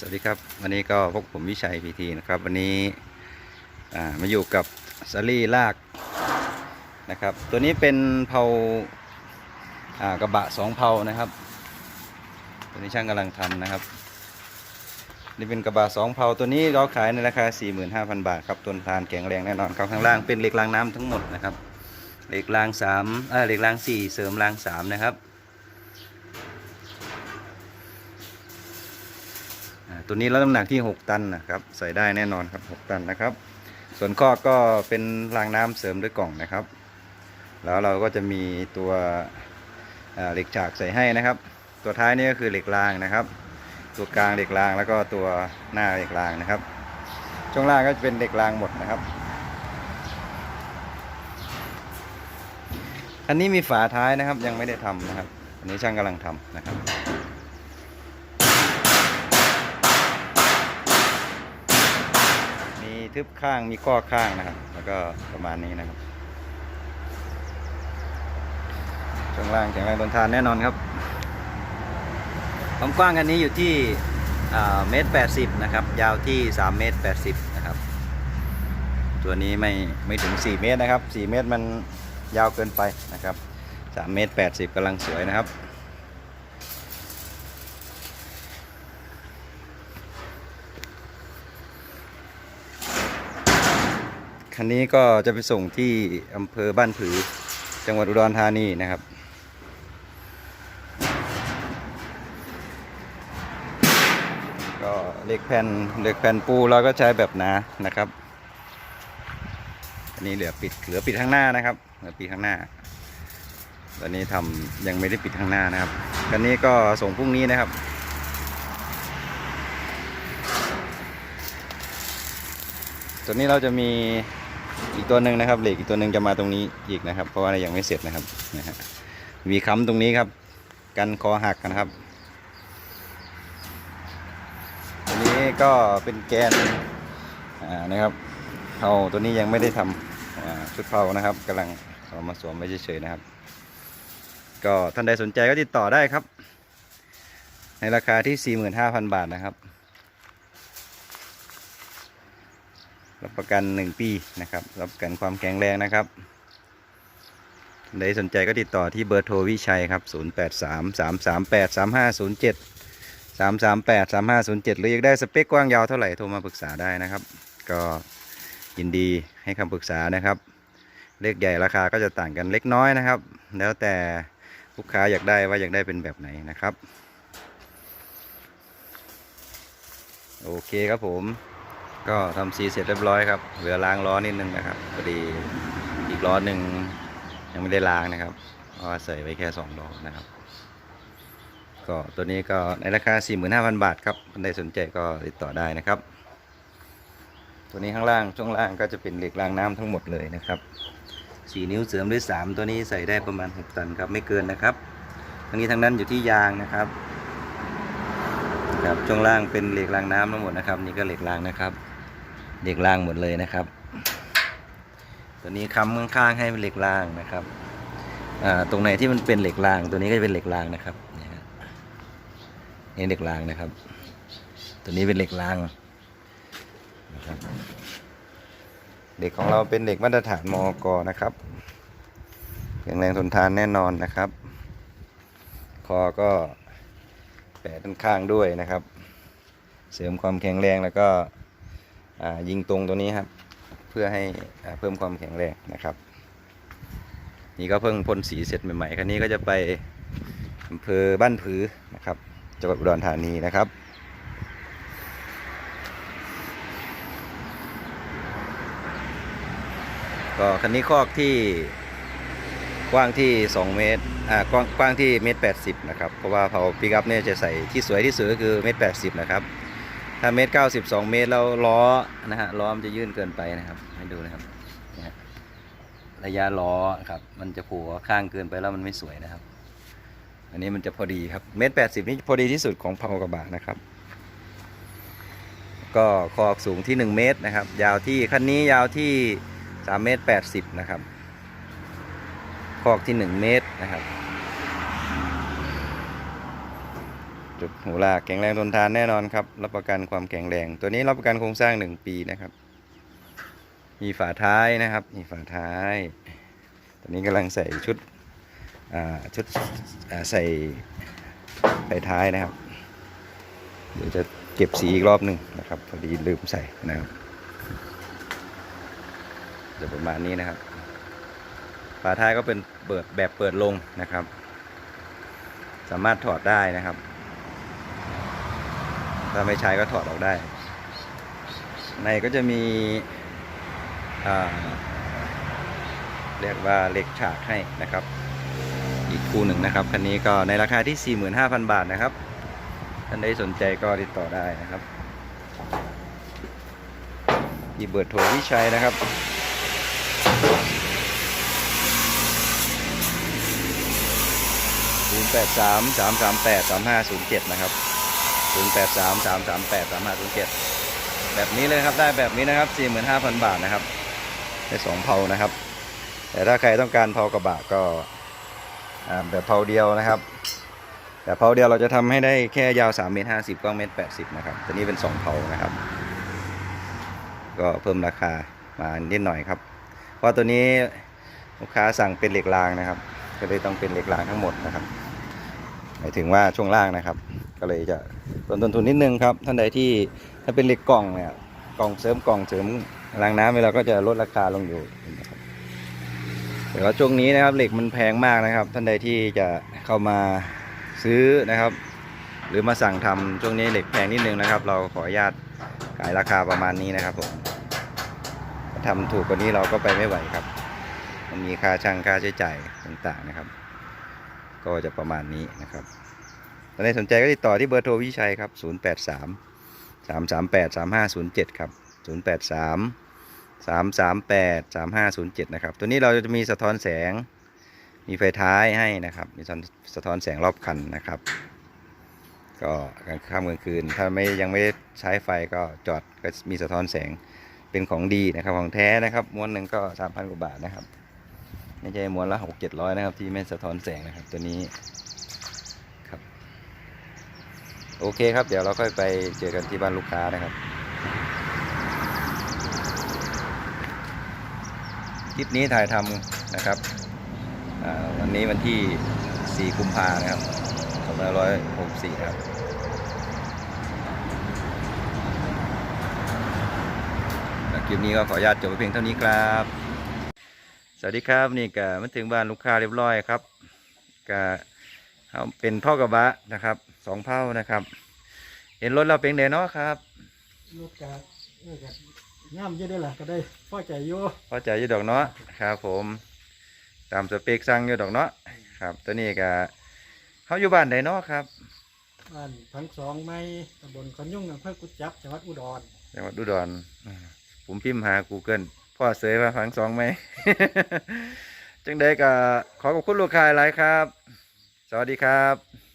สวัสดีครับ วันนี้ก็พบผมวิชัยพีทีนะครับ วันนี้มาอยู่กับซารี่ลากนะครับ ตัวนี้เป็นเผาากระบะสองเผานะครับ ตัวนี้ช่างกำลังทำนะครับ นี่เป็นกระบะสองเผาตัวนี้เราขายในราคา 45,000 บาทครับต้นทานแข็งแรงแน่นอนครับข้างล่างเป็นเหล็กรางน้ำทั้งหมดนะครับเหล็กรางสามเออเหล็กรางสี่เสริมรางสามนะครับ อ่า ตัวนี้แล้วน้ำหนักที่ 6 ตันนะครับ ใส่ได้แน่นอนครับ 6 ตันนะครับ ส่วนข้อก็เป็นรางน้ำเสริมด้วยกล่องนะครับ แล้วเราก็จะมีตัวเหล็กฉากใส่ให้นะครับ ตัวท้ายนี่ก็คือเหล็กรางนะครับ ตัวกลางเหล็กรางแล้วก็ตัวหน้าเหล็กรางนะครับ ช่วงล่างก็จะเป็นเหล็กรางหมดนะครับอันนี้มีฝาท้ายนะครับยังไม่ได้ทำนะครับ อันนี้ช่างกำลังทำนะครับ มี ทึบข้างมีข้อข้างนะครับ แล้วก็ประมาณนี้นะครับช่วงล่างแข็งแรงทนทานแน่นอนครับความกว้างอันนี้อยู่ที่เมตรแปดสิบนะครับ ยาวที่สามเมตรแปดสิบนะครับ ตัวนี้ไม่ไม่ถึง4เมตรนะครับ4เมตรมันยาวเกินไปนะครับ3เมตร80กำลังสวยนะครับ คันนี้ก็จะไปส่งที่อำเภอบ้านผือ จังหวัดอุดรธานีนะครับ ก็เหล็กแผ่นเหล็กแผ่นปูเราก็ใช้แบบหนานะครับ อันนี้เหลือปิดเหลือปิดข้างหน้านะครับเหลือปิดข้างหน้า ตอนนี้ทำยังไม่ได้ปิดข้างหน้านะครับ คันนี้ก็ส่งพรุ่งนี้นะครับตัวนี้เราจะมี อีกตัวหนึ่งนะครับเหล็กอีกตัวหนึ่งจะมาตรงนี้อีกนะครับ เพราะว่ายังไม่เสร็จนะครับนะฮะมีค้ำตรงนี้ครับ กันคอหักนะครับตัวนี้ก็เป็นแกนอ่านะครับเผาตัวนี้ยังไม่ได้ทำอ่าชุดเผานะครับกำลังเอามาสวมไว้เฉยๆนะครับ ก็ท่านใดสนใจก็ติดต่อได้ครับ ในราคาที่ 45,000 บาทนะครับ รับประกัน 1 ปีนะครับ รับประกันความแข็งแรงนะครับใดสนใจก็ติดต่อที่เบอร์โทรวิชัยครับ 083 338 3507 338 3507 หรืออยากได้สเปคกว้างยาวเท่าไหร่โทรมาปรึกษาได้นะครับ ก็ยินดีให้คำปรึกษานะครับ เลขใหญ่ราคาก็จะต่างกันเล็กน้อยนะครับ แล้วแต่ลูกค้าอยากได้ว่าอยากได้เป็นแบบไหนนะครับ โอเคครับผม ก็ทำสีเสร็จเรียบร้อยครับ เหลือล้างล้อนิดนึงนะครับพอดีอีกล้อหนึ่งยังไม่ได้ล้างนะครับเพราะว่าใส่ไว้แค่สองล้อนะครับ ก็ตัวนี้ก็ในราคา 45,000 บาทครับท่านใดสนใจก็ติดต่อได้นะครับ ตัวนี้ข้างล่างช่วงล่างก็จะเป็นเหล็กรางน้ำทั้งหมดเลยนะครับสี่นิ้วเสริมด้วยสามตัวนี้ใส่ได้ประมาณ 6 ตันครับไม่เกินนะครับ ทั้งนี้ทั้งนั้นอยู่ที่ยางนะครับครับช่วงล่างเป็นเหล็กรางน้ำทั้งหมดนะครับ นี่ก็เหล็กรางนะครับ เหล็กรางหมดเลยนะครับ ตัวนี้ค้ำข้างๆให้เป็นเหล็กรางนะครับตรงไหนที่มันเป็นเหล็กราง ตัวนี้ก็จะเป็นเหล็กรางนะครับนี่ฮะนี่เหล็กรางนะครับ ตัวนี้เป็นเหล็กรางนะครับเหล็กของเราเป็นเหล็กมาตรฐานมอกนะครับแข็งแรงทนทานแน่นอนนะครับ คอก็แปะด้านข้างด้วยนะครับ เสริมความแข็งแรงแล้วก็ ยิงตรงตัวนี้ครับ เพื่อให้เพิ่มความแข็งแรงนะครับ นี่ก็เพิ่งพ่นสีเสร็จใหม่ๆคันนี้ก็จะไปอำเภอบ้านผือนะครับจังหวัดอุดรธานีนะครับก็คันนี้คอกที่กว้างที่ 2 เมตร อ่ากว้างกว้างที่เมตรแปดสิบนะครับ เพราะว่าเผาปิกัพเนี่ยจะใส่ที่สวยที่สุดก็คือเมตรแปดสิบนะครับ ถ้าเมตรเก้าสิบสองเมตรแล้วล้อนะฮะล้อมันจะยื่นเกินไปนะครับให้ดูนะครับนี่ฮะระยะล้อครับ มันจะผูกข้างเกินไปแล้วมันไม่สวยนะครับ อันนี้มันจะพอดีครับเมตรแปดสิบนี่พอดีที่สุดของเผากระบะนะครับ ก็คอกสูงที่1เมตรนะครับ ยาวที่คันนี้ยาวที่3เมตร80นะครับ คอกที่1เมตรนะครับ จุดหูลากแข็งแรงทนทานแน่นอนครับ รับประกันความแข็งแรง ตัวนี้รับประกันโครงสร้างหนึ่งปีนะครับ มีฝาท้ายนะครับ มีฝาท้ายตอนนี้กำลังใส่ชุดชุดอ่ใส่ไฟท้ายนะครับ เดี๋ยวจะเก็บสีอีกรอบหนึ่งนะครับพอดีลืมใส่นะครับจะประมาณนี้นะครับ ฝาท้ายก็เป็นเปิดแบบเปิดลงนะครับ สามารถถอดได้นะครับ ถ้าไม่ใช้ก็ถอดออกได้ ในก็จะมีเรียกว่าเหล็กฉากให้นะครับ อีกคู่หนึ่งนะครับคันนี้ก็ในราคาที่ 45,000 บาทนะครับท่านใดสนใจก็ติดต่อได้นะครับที่เบอร์โทรที่ใช้นะครับ0 8 3 3 3 8 3 5 0 7 นะครับ 0 8 3 3 3 8 3 5 0 7แปดสามห้าถึงเจ็ดแบบนี้เลยครับได้แบบนี้นะครับ45,000บาทนะครับได้สองเพานะครับ แต่ถ้าใครต้องการเพากระบะก็แบบเพาเดียวนะครับแต่เพาเดียวเราจะทำให้ได้แค่ยาว3เมตร50กว้างเมตร80นะครับตัวนี้เป็น2เพานะครับ ก็เพิ่มราคามานิดหน่อยครับ เพราะตัวนี้ลูกค้าสั่งเป็นเหล็กรางนะครับ ก็เลยต้องเป็นเหล็กรางทั้งหมดนะครับหมายถึงว่าช่วงล่างนะครับ ก็เลยจะ ต้นต้นทุนนิดนึงครับ ท่านใดที่ถ้าเป็นเหล็กกล่องเนี่ยกล่องเสริมกล่องเสริมรางน้ำเวลาก็จะลดราคาลงอยู่นะครับแต่ว่าช่วงนี้นะครับเหล็กมันแพงมากนะครับ ท่านใดที่จะเข้ามาซื้อนะครับ หรือมาสั่งทำช่วงนี้เหล็กแพงนิดนึงนะครับ เราขออนุญาตขายราคาประมาณนี้นะครับผมทำถูกกว่านี้เราก็ไปไม่ไหวครับ มันมีค่าช่างค่าใช้จ่ายต่างๆนะครับ ก็จะประมาณนี้นะครับ ใครสนใจก็ติดต่อที่เบอร์โทรวิชัยครับ 083 338 3507 ครับ 083 338 3507 นะครับ ตัวนี้เราจะมีสะท้อนแสง มีไฟท้ายให้นะครับ มีสะท้อนแสงรอบคันนะครับ ก็กลางค่ำกลางคืน ถ้าไม่ยังไม่ได้ใช้ไฟก็จอดก็มีสะท้อนแสงเป็นของดีนะครับ ของแท้นะครับ ม้วนหนึ่งก็ 3,000 กว่าบาทนะครับไม่ใช่ม้วนละหกเจ็ดร้อยนะครับ ที่ไม่สะท้อนแสงนะครับ ตัวนี้ โอเคครับ เดี๋ยวเราค่อยไปเจอกันที่บ้านลูกค้านะครับ คลิปนี้ถ่ายทำนะครับวันนี้วันที่ 4 กุมภานะครับ2564ครับ คลิปนี้ก็ขออนุญาตจบไปเพียงเท่านี้ครับ สวัสดีครับนี่ก็มาถึงบ้านลูกค้าเรียบร้อยครับก็ เอาเป็นพ่อกระบะนะครับสองเผ่านะครับ เห็นรถเราเป็นเดเนาะครับรถกะเออกะย่ำเยอะได้ล่ะก็ได้พอใจอยู่พอใจอยู่ดอกเนาะครับผมตามสเปคสั่งอยู่ดอกเนาะครับ ตัวนี้ก็เขาอยู่บ้านใดเนาะครับบ้านทั้งสองไม้ตำบลขอนยุ่งอำเภอกุดจับจังหวัดอุดรจังหวัดอุดรอ่าผมพิมพ์หา Google พ่อเสยมาฟังสองไหม จังใดก็ขอขอบคุณลูกค้าหลายครับ สวัสดีครับ